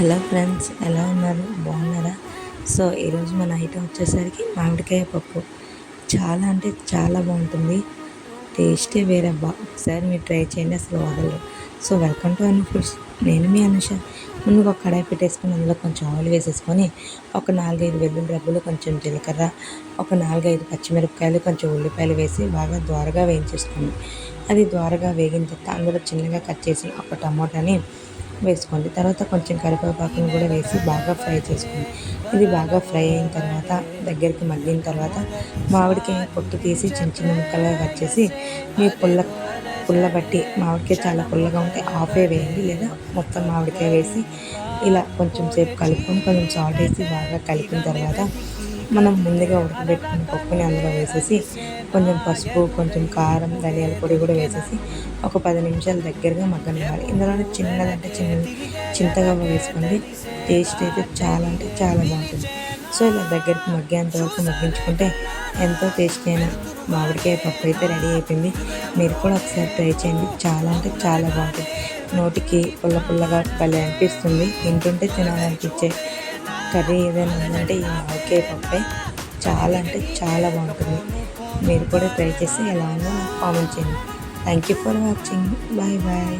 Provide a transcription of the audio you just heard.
Hello friends ఎలా ఉన్నారు? బాగున్నారా? సో ఈరోజు మన ఐటమ్ వచ్చేసరికి మామిడికాయ పప్పు. చాలా అంటే చాలా బాగుంటుంది. టేస్టే వేరే బా ఒకసారి మీరు ట్రై చేయండి అసలు వదలరు. So welcome to Anu foods నేను మీ అనుష. ముందుగా ఒక కడాయి పెట్టేసుకొని అందులో కొంచెం ఆయిల్ వేసేసుకొని ఒక నాలుగైదు వెల్లుల్లి రబ్బులు కొంచెం జీలకర్ర ఒక నాలుగైదు పచ్చిమిరపకాయలు కొంచెం ఉల్లిపాయలు వేసి బాగా ద్వారగా వేయించేసుకోండి. అది ద్వారగా వేగిన తర్వాత అందులో చిన్నగా కట్ చేసి ఒక టమోటాని వేసుకోండి. తర్వాత కొంచెం కరివేపాకును కూడా వేసి బాగా ఫ్రై చేసుకోండి. ఇది బాగా ఫ్రై అయిన తర్వాత దగ్గరికి మగ్గిన తర్వాత మామిడికాయ పొట్టు తీసి చిన్న చిన్న ముక్కలుగా కట్ చేసి మీ పుల్ల పుల్ల బట్టి మామిడికాయ చాలా పుల్లగా ఉంటే ఆఫే వేయండి. లేదా మొత్తం మామిడికాయ వేసి ఇలా కొంచెం సేపు కలుపుకొని కొంచెం సాల్ట్ వేసి బాగా కలిపిన తర్వాత మనం ముందుగా ఉడకబెట్టుకున్న పప్పుని అందులో వేసేసి కొంచెం పసుపు కొంచెం కారం ధనియాల పొడి కూడా వేసేసి ఒక పది నిమిషాలు దగ్గరగా మగ్గనివ్వాలి. ఇందులో చిన్నదంటే చిన్న చింతగా వేసుకోండి. టేస్ట్ అయితే చాలా అంటే చాలా బాగుంటుంది. సో ఇలా దగ్గరికి మగ్గేంత వరకు మగ్గించుకుంటే ఎంతో టేస్టీ అయిన మామిడికాయ పప్పు అయితే రెడీ అయిపోయింది. మీరు కూడా ఒకసారి ట్రై చేయండి. చాలా అంటే చాలా బాగుంటుంది. నోటికి పుల్ల పుల్లగా భలే అనిపిస్తుంది. తింటుంటే తినాలనిపించే కర్రీ ఏదైనా ఉందంటే ఈ మామిడికాయ పప్పే చాలా అంటే చాలా బాగుంటుంది. మీరు కూడా ట్రై చేసి ఎలా ఉందో నాకు కామెంట్ చేయండి. Thank you for watching bye bye